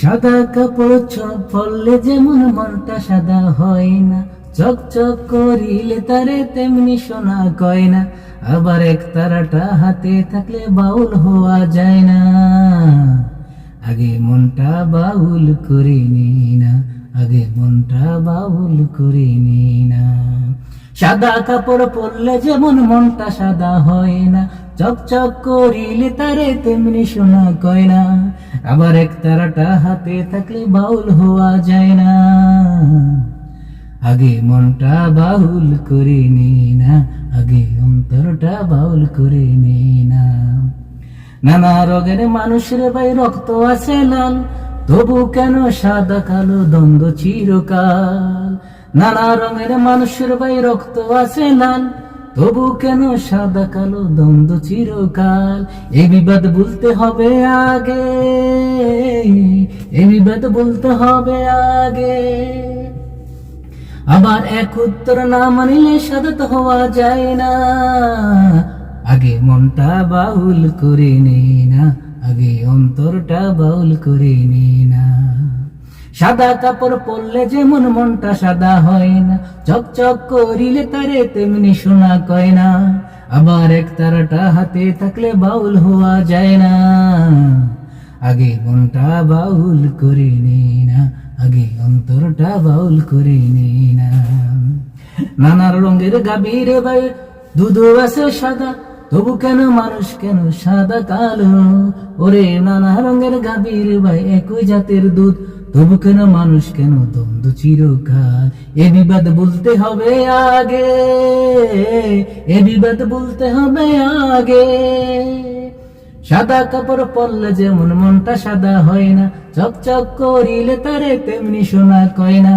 সাদা কাপড় চোখ পরলে যেমন মনটা সাদা হয় না চক চক করিলে তারে তেমনি সোনা কয় না, আবার এক তারাটা হাতে থাকলে বাউল হওয়া যায় না। আগে মনটা বাউল করে নি না, আগে মনটা বাউল করে না। সাদা কাপড় পরলে যেমন মনটা সাদা হয় না চকচক করিলে তারে, তেমনি সোনা কয় না আবার এক তারাটা হাতে থাকলে বাউল হওয়া যায় না। আগে মনটা বাউল করে নি না, আগে অন্তরটা বাউল করে নি না। নানা রোগের মানুষের ভাই রক্ত আছে লাল, তবু কেন সাদা কালো দ্বন্দ্ব চিরকাল? নানা রঙের মানুষের ভাই রক্ত আছে লাল তবু কেন সাদা কালো দ্বন্দ্ব চিরকাল? এ বিবাদ বলতে হবে আগে। এ বিবাদ বলতে হবে আগে। আবার এক উত্তর না মানিলে সাদত হওয়া যায় না। আগে মনটা বাউল করে নে না, আগে অন্তরটা বাউল করে নে না। সাদা কাপড় পরলে যেমন মনটা সাদা হয় না চকচক করিলে তারে তেমনি সোনা কয় না। আবার এক তারাটা হাতে থাকলে বাউল হওয়া যায় না। আগে মনটা বাউল করে নে না, আগে অন্তরটা বাউল করে নে না। নানা রঙের গাভীর ভাই দুধ আছে সাদা, তবু কেন মানুষ কেন সাদা কালো? ওরে নানা রঙের গাভীর ভাই একই জাতের দুধ তবু কেন মানুষ কেন দ্বন্দ্ব চিরকাল? এ বিবাদ বলতে হবে আগে। এ বিবাদ বলতে হবে আগে। সাদা কাপড় পরলে যেমন মনটা সাদা হয় না, চকচক করিলে তারে তেমনি সোনা কয় না।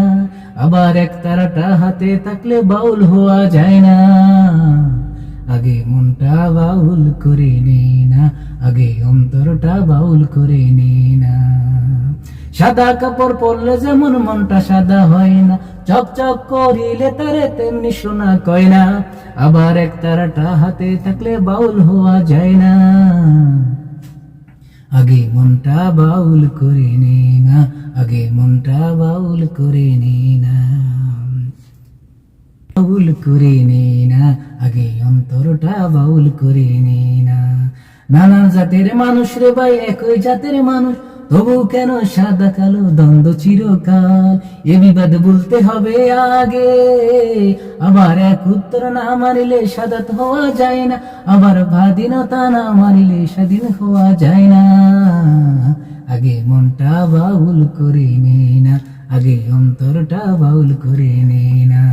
আবার এক তারাটা হাতে থাকলে বাউল হওয়া যায় না। আগে মনটা বাউল করে নে না, আগে অন্তরটা বাউল করে নে না। সাদা কাপড় পরলে যেমন মনটা সাদা হয় না, চকচক করিলে তারে তেমনি সোনা কয় না। আবার এক তারাটা হাতে থাকলে বাউল হওয়া যায় না। আগে মনটা বাউল করে নে না, আগে মনটা বাউল করে নে না। বাউল করে নে না, আগে অন্তরটা বাউল করে নে না। নানা জাতের মানুষ রে ভাই, একই জাতের মানুষ। তবু কেন সাদা কালো দ্বন্দ্ব চিরকাল? এ বিবাদ বলতে হবে আগে। আবার এক উত্তর না মারিলে সাদাত হওয়া যায় না। আবার স্বাধীনতা না মারিলে স্বাধীন হওয়া যায় না। আগে মনটা বাউল করে নে না। আগে অন্তরটা বাউল করে নে না।